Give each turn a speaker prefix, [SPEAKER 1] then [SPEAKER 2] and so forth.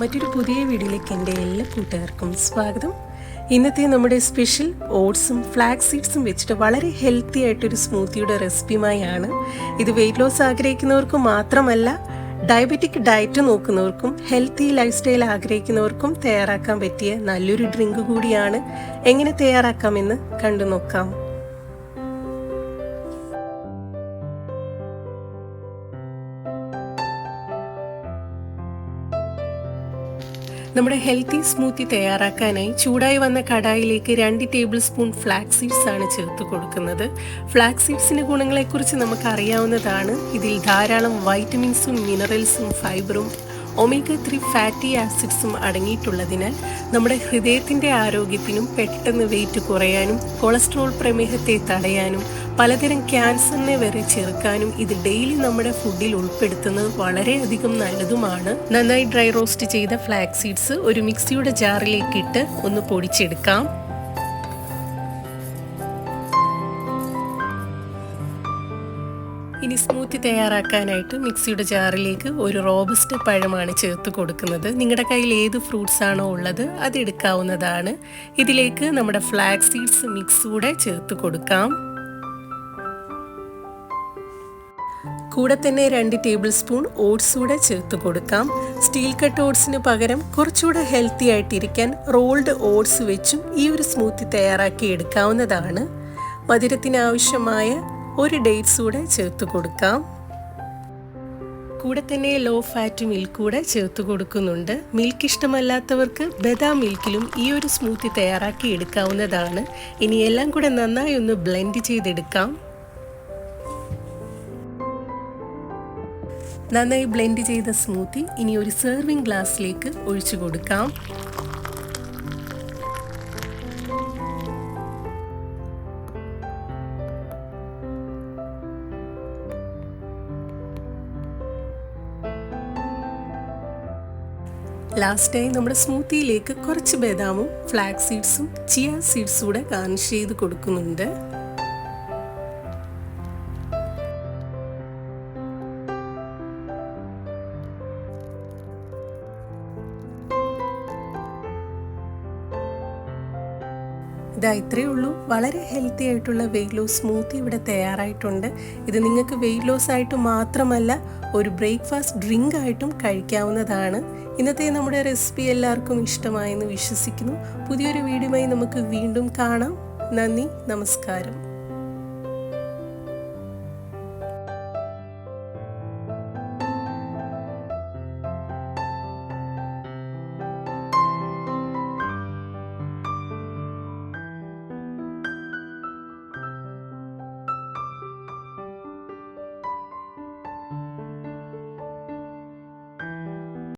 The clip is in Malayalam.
[SPEAKER 1] മറ്റൊരു പുതിയ വീഡിയോയിലേക്ക് എന്റെ എല്ലാ കൂട്ടുകാർക്കും സ്വാഗതം. ഇന്നത്തെ നമ്മുടെ സ്പെഷ്യൽ ഓട്സും ഫ്ലാക്സ് സീഡ്സും വെച്ചിട്ട് വളരെ ഹെൽത്തി ആയിട്ടൊരു സ്മൂത്തിയുടെ റെസിപ്പിയുമായാണ്. ഇത് വെയിറ്റ് ലോസ് ആഗ്രഹിക്കുന്നവർക്ക് മാത്രമല്ല ഡയബറ്റിക് ഡയറ്റ് നോക്കുന്നവർക്കും ഹെൽത്തി ലൈഫ് സ്റ്റൈൽ ആഗ്രഹിക്കുന്നവർക്കും തയ്യാറാക്കാൻ പറ്റിയ നല്ലൊരു ഡ്രിങ്ക് കൂടിയാണ്. എങ്ങനെ തയ്യാറാക്കാമെന്ന് കണ്ടു നോക്കാം നമ്മുടെ ഹെൽത്തി സ്മൂത്തി തയ്യാറാക്കാനായി ചൂടായി വന്ന കടായിലേക്ക് രണ്ട് ടേബിൾ സ്പൂൺ ഫ്ലാക്സ് സീഡ്സ് ആണ് ചേർത്ത് കൊടുക്കുന്നത്. ഫ്ലാക്സ് സീഡ്സിന്റെ ഗുണങ്ങളെക്കുറിച്ച് നമുക്ക് അറിയാവുന്നതാണ് ഇതിൽ ധാരാളം വൈറ്റമിൻസും മിനറൽസും ഫൈബറും ഒമേഗ ത്രീ ഫാറ്റി ആസിഡ്സും അടങ്ങിയിട്ടുള്ളതിനാൽ നമ്മുടെ ഹൃദയത്തിന്റെ ആരോഗ്യത്തിനും പെട്ടെന്ന് വെയിറ്റ് കുറയാനും കൊളസ്ട്രോൾ പ്രമേഹത്തെ തടയാനും പലതരം ക്യാൻസറിനെ വരെ ചെറുക്കാനും ഇത് ഡെയിലി നമ്മുടെ ഫുഡിൽ ഉൾപ്പെടുത്തുന്നത് വളരെയധികം നല്ലതുമാണ്. നന്നായി ഡ്രൈ റോസ്റ്റ് ചെയ്ത ഫ്ലാക്സ് സീഡ്സ് ഒരു മിക്സിയുടെ ജാറിലേക്ക് ഇട്ട് ഒന്ന് പൊടിച്ചെടുക്കാം. ഇനി സ്മൂത്തി തയ്യാറാക്കാനായിട്ട് മിക്സിയുടെ ജാറിലേക്ക് ഒരു റോബസ്റ്റ് പഴമാണ് ചേർത്ത് കൊടുക്കുന്നത്. നിങ്ങളുടെ കയ്യിൽ ഏത് ഫ്രൂട്ട്സ് ആണോ ഉള്ളത് അത് എടുക്കാവുന്നതാണ്. ഇതിലേക്ക് നമ്മുടെ ഫ്ലാക്സ് സീഡ്സ് മിക്സ് കൂടെ ചേർത്ത് കൊടുക്കാം. കൂടെ തന്നെ രണ്ട് ടേബിൾ സ്പൂൺ ഓട്സ് കൂടെ ചേർത്ത് കൊടുക്കാം. സ്റ്റീൽ കട്ട് ഓട്സിന് പകരം കുറച്ചുകൂടെ ഹെൽത്തി ആയിട്ടിരിക്കാൻ റോൾഡ് ഓട്സ് വെച്ചും ഈ ഒരു സ്മൂത്തി തയ്യാറാക്കി എടുക്കാവുന്നതാണ്. മധുരത്തിന് ആവശ്യമായ ഒരു ഡേറ്റ്സ് കൂടെ ചേർത്ത് കൊടുക്കാം. കൂടെ തന്നെ ലോ ഫാറ്റ് മിൽക്ക് കൂടെ ചേർത്ത് കൊടുക്കുന്നുണ്ട്. മിൽക്ക് ഇഷ്ടമല്ലാത്തവർക്ക് ബദാം മിൽക്കിലും ഈ ഒരു സ്മൂത്തി തയ്യാറാക്കി എടുക്കാവുന്നതാണ്. ഇനി എല്ലാം കൂടെ നന്നായി ഒന്ന് ബ്ലെൻഡ് ചെയ്തെടുക്കാം. നന്നായി ബ്ലെൻഡ് ചെയ്ത സ്മൂത്തി ഇനി ഒരു സെർവിങ് ഗ്ലാസ്സിലേക്ക് ഒഴിച്ചു കൊടുക്കാം. ലാസ്റ്റായി നമ്മുടെ സ്മൂത്തിയിലേക്ക് കുറച്ച് ബദാമും ഫ്ലാക്സ് സീഡ്സും ചിയ സീഡ്സും കൂടെ ഗാർണിഷ് ചെയ്ത് കൊടുക്കുന്നുണ്ട്. ഇതാ ഇത്രയേ ഉള്ളൂ. വളരെ ഹെൽത്തി ആയിട്ടുള്ള വെയിറ്റ് ലോസ് സ്മൂത്തി ഇവിടെ തയ്യാറായിട്ടുണ്ട്. ഇത് നിങ്ങൾക്ക് വെയിറ്റ് ലോസ് ആയിട്ട് മാത്രമല്ല ഒരു ബ്രേക്ക്ഫാസ്റ്റ് ഡ്രിങ്ക് ആയിട്ടും കഴിക്കാവുന്നതാണ്. ഇന്നത്തെ നമ്മുടെ റെസിപ്പി എല്ലാവർക്കും ഇഷ്ടമായെന്ന് വിശ്വസിക്കുന്നു. പുതിയൊരു വീഡിയോയുമായി നമുക്ക് വീണ്ടും കാണാം. നന്ദി നമസ്കാരം.